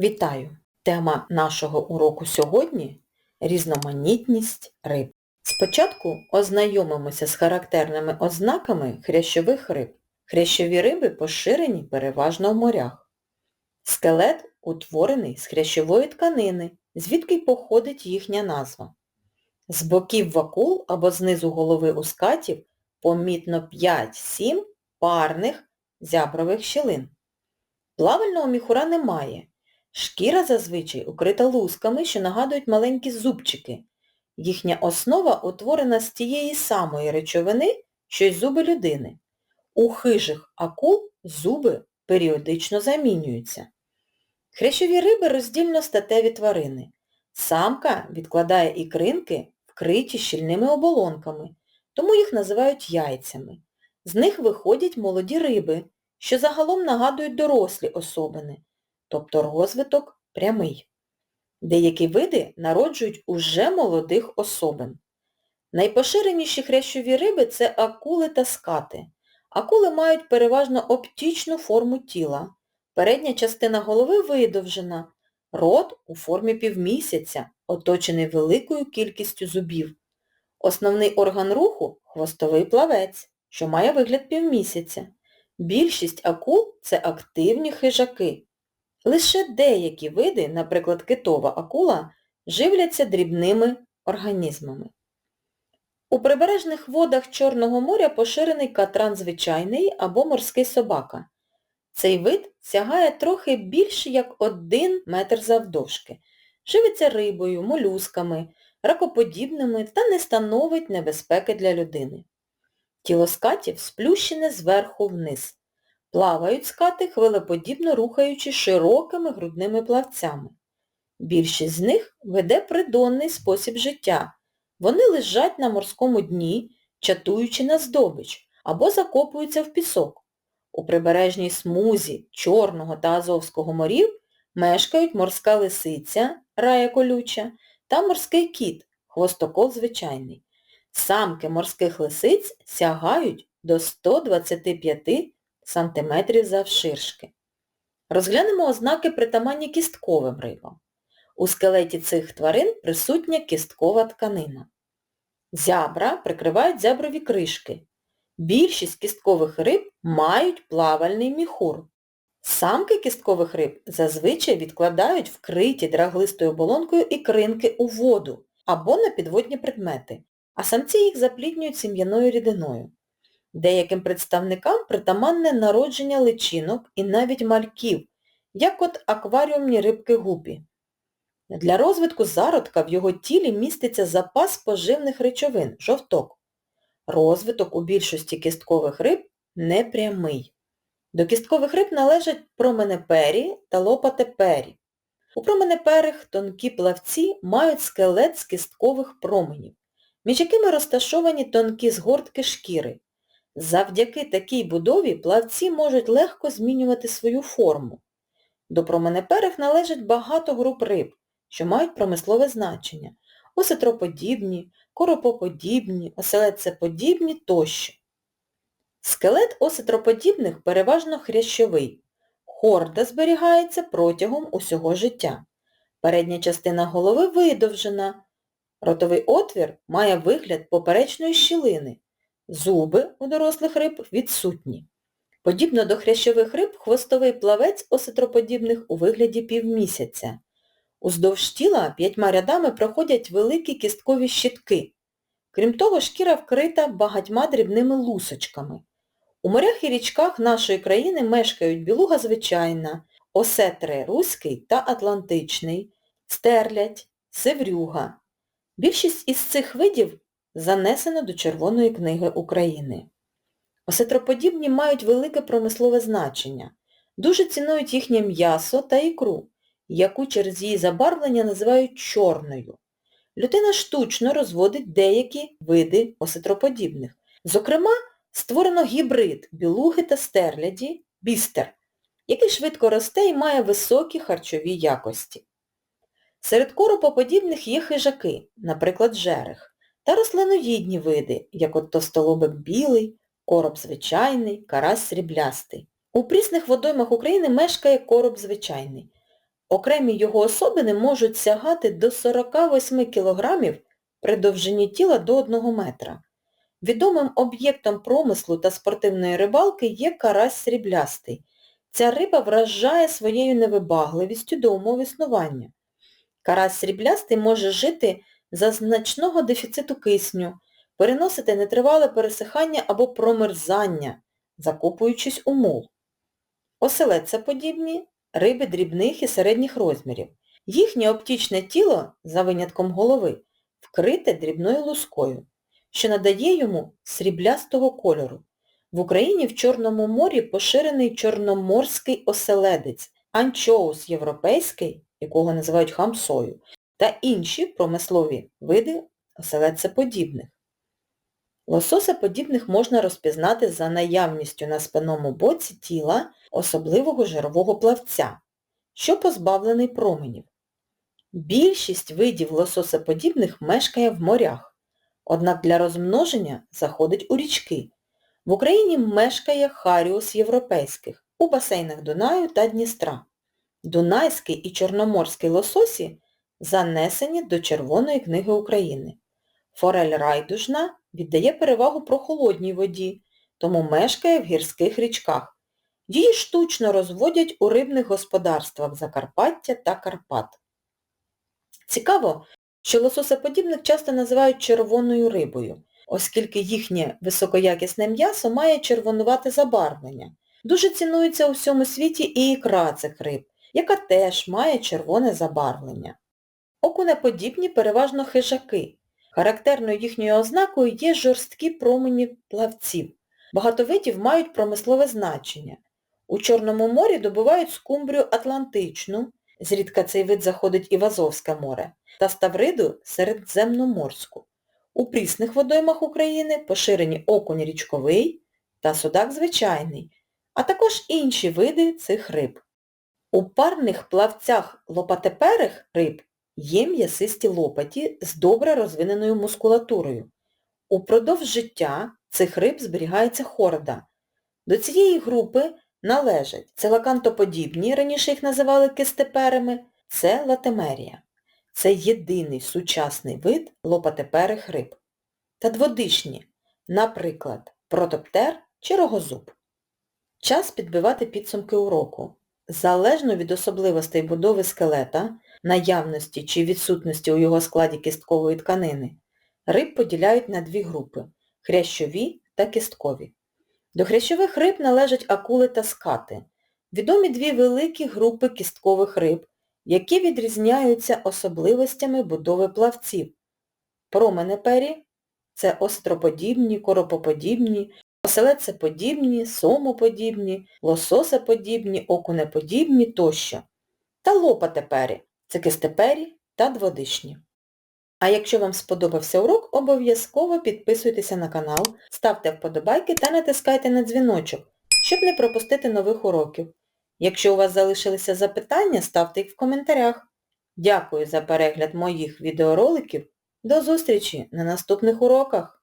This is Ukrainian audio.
Вітаю! Тема нашого уроку сьогодні – різноманітність риб. Спочатку ознайомимося з характерними ознаками хрящових риб. Хрящові риби поширені переважно в морях. Скелет утворений з хрящової тканини, звідки походить їхня назва. З боків вакул або знизу голови у скатів помітно 5-7 парних зябрових щілин. Плавального міхура немає. Шкіра зазвичай укрита лусками, що нагадують маленькі зубчики. Їхня основа утворена з тієї самої речовини, що й зуби людини. У хижих акул зуби періодично замінюються. Хрящові риби роздільно статеві тварини. Самка відкладає ікринки, вкриті щільними оболонками, тому їх називають яйцями. З них виходять молоді риби, що загалом нагадують дорослі особини, тобто розвиток прямий. Деякі види народжують уже молодих особин. Найпоширеніші хрящові риби це акули та скати. Акули мають переважно оптічну форму тіла. Передня частина голови видовжена, рот у формі півмісяця, оточений великою кількістю зубів. Основний орган руху – хвостовий плавець, що має вигляд півмісяця. Більшість акул – це активні хижаки. Лише деякі види, наприклад, китова акула, живляться дрібними організмами. У прибережних водах Чорного моря поширений катран звичайний або морський собака. Цей вид сягає трохи більше як один метр завдовжки. Живиться рибою, молюсками, ракоподібними та не становить небезпеки для людини. Тіло скатів сплющене зверху вниз. Плавають скати, хвилеподібно рухаючи широкими грудними плавцями. Більшість з них веде придонний спосіб життя. Вони лежать на морському дні, чатуючи на здобич, або закопуються в пісок. У прибережній смузі Чорного та Азовського морів мешкають морська лисиця, рая колюча, та морський кіт, хвостокол звичайний. Самки морських лисиць сягають до 125 см завширшки. Розглянемо ознаки притаманні кістковим рибам. У скелеті цих тварин присутня кісткова тканина. Зябра прикривають зяброві кришки. Більшість кісткових риб мають плавальний міхур. Самки кісткових риб зазвичай відкладають вкриті драглистою оболонкою ікринки у воду або на підводні предмети, а самці їх запліднюють сім'яною рідиною. Деяким представникам притаманне народження личинок і навіть мальків, як от акваріумні рибки гупі. Для розвитку зародка в його тілі міститься запас поживних речовин, жовток. Розвиток у більшості кісткових риб непрямий. До кісткових риб належать променепері та лопатепері. У променеперих тонкі плавці мають скелет з кісткових променів, між якими розташовані тонкі згортки шкіри. Завдяки такій будові плавці можуть легко змінювати свою форму. До променеперих належить багато груп риб, що мають промислове значення – осетроподібні, коропоподібні, оселедцеподібні тощо. Скелет осетроподібних переважно хрящовий. Хорда зберігається протягом усього життя. Передня частина голови видовжена. Ротовий отвір має вигляд поперечної щілини. Зуби у дорослих риб відсутні. Подібно до хрящових риб, хвостовий плавець осетроподібних у вигляді півмісяця. Уздовж тіла п'ятьма рядами проходять великі кісткові щитки. Крім того, шкіра вкрита багатьма дрібними лусочками. У морях і річках нашої країни мешкають білуга звичайна, осетри руський та атлантичний, стерлядь, севрюга. Більшість із цих видів занесено до Червоної книги України. Осетроподібні мають велике промислове значення. Дуже цінують їхнє м'ясо та ікру, яку через її забарвлення називають чорною. Людина штучно розводить деякі види осетроподібних. Зокрема, створено гібрид білуги та стерляді, бістер, який швидко росте і має високі харчові якості. Серед коропоподібних є хижаки, наприклад, жерех, та рослиноїдні види, як от тостолобик білий, короб звичайний, карась сріблястий. У прісних водоймах України мешкає короб звичайний. Окремі його особини можуть сягати до 48 кг при довжині тіла до 1 метра. Відомим об'єктом промислу та спортивної рибалки є карась сріблястий. Ця риба вражає своєю невибагливістю до умов існування. Карась сріблястий може жити за значного дефіциту кисню, переносити нетривале пересихання або промерзання, закопуючись у мул. Оселедцеподібні риби дрібних і середніх розмірів. Їхнє оптічне тіло, за винятком голови, вкрите дрібною лускою, що надає йому сріблястого кольору. В Україні в Чорному морі поширений чорноморський оселедець, анчоус європейський, якого називають хамсою, та інші промислові види оселедцеподібних. Лососеподібних можна розпізнати за наявністю на спинному боці тіла особливого жирового плавця, що позбавлений променів. Більшість видів лососеподібних мешкає в морях, однак для розмноження заходить у річки. В Україні мешкає харіус європейських у басейнах Дунаю та Дністра. Дунайський і Чорноморський лососі занесені до Червоної книги України. Форель райдужна віддає перевагу прохолодній воді, тому мешкає в гірських річках. Її штучно розводять у рибних господарствах Закарпаття та Карпат. Цікаво, що лососеподібних часто називають червоною рибою, оскільки їхнє високоякісне м'ясо має червонувате забарвлення. Дуже цінується у всьому світі і ікра цих риб, яка теж має червоне забарвлення. Окунеподібні переважно хижаки. Характерною їхньою ознакою є жорсткі промені плавців. Багато видів мають промислове значення. У Чорному морі добувають скумбрію атлантичну, зрідка цей вид заходить і в Азовське море, та ставриду середземноморську. У прісних водоймах України поширені окунь річковий та судак звичайний, а також інші види цих риб. У парних плавцях лопатеперих риб є м'ясисті лопаті з добре розвиненою мускулатурою. Упродовж життя цих риб зберігається хорда. До цієї групи належать целакантоподібні, раніше їх називали кистеперами, це латемерія. Це єдиний сучасний вид лопатеперих риб. Та дводишні, наприклад, протоптер чи рогозуб. Час підбивати підсумки уроку. Залежно від особливостей будови скелета, наявності чи відсутності у його складі кісткової тканини, риб поділяють на дві групи – хрящові та кісткові. До хрящових риб належать акули та скати. Відомі дві великі групи кісткових риб, які відрізняються особливостями будови плавців. Променепері – це остроподібні, коропоподібні, оселедцеподібні, сомоподібні, лососеподібні, окунеподібні тощо. Та лопатепері – це кистепері та дводишні. А якщо вам сподобався урок, обов'язково підписуйтеся на канал, ставте вподобайки та натискайте на дзвіночок, щоб не пропустити нових уроків. Якщо у вас залишилися запитання, ставте їх в коментарях. Дякую за перегляд моїх відеороликів. До зустрічі на наступних уроках!